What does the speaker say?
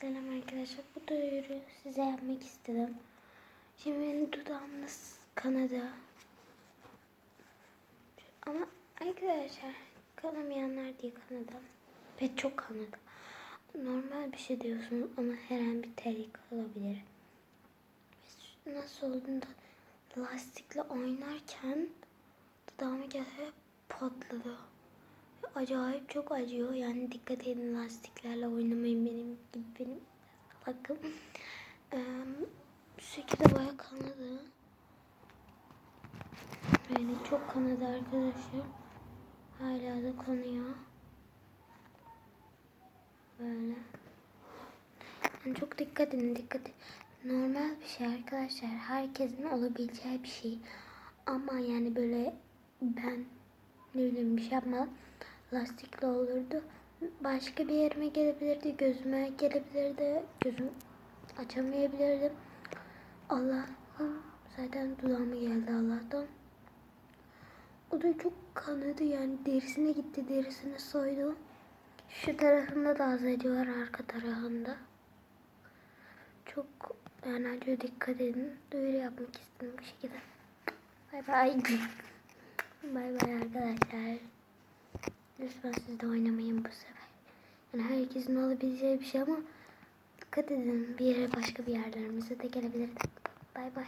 Selam arkadaşlar. Bu duyuru size yapmak istedim. Şimdi benim dudağım nasıl kanadı. Ama arkadaşlar kanamayanlar diye kanadı. Ve çok kanadı. Normal bir şey diyorsunuz ama her an bir tehlike olabilir. Nasıl olduğunda lastikle oynarken dudağıma geldi patladı. Acayip çok acıyor. Yani dikkat edin lastiklerle oynamayın benim benim bakın. Ee, bu şekilde baya kanadı. Yani çok kanadı arkadaşlar. Hala da konuyor. Böyle. Yani çok dikkat edin dikkat edin. Normal bir şey arkadaşlar. Herkesin olabileceği bir şey. Ama yani böyle ben ne bileyim bir şey yapmadım. Lastikli olurdu. Başka bir yerime gelebilirdi. Gözüme gelebilirdi. Gözüm açamayabilirdim. Allah'ım zaten dudağıma geldi Allah'tan. O da çok kanadı yani derisine gitti. Derisini soydu. Şu tarafında da az acı var arka tarafında. Çok yani acıyor dikkat edin. Duyuru yapmak istedim bu şekilde. Bay bay. Bay bay arkadaşlar. Lütfen siz de oynamayın bu sefer. Yani herkesin olabileceği bir şey ama dikkat edin bir yere başka bir yerlerimize de gelebilir. Bay bay.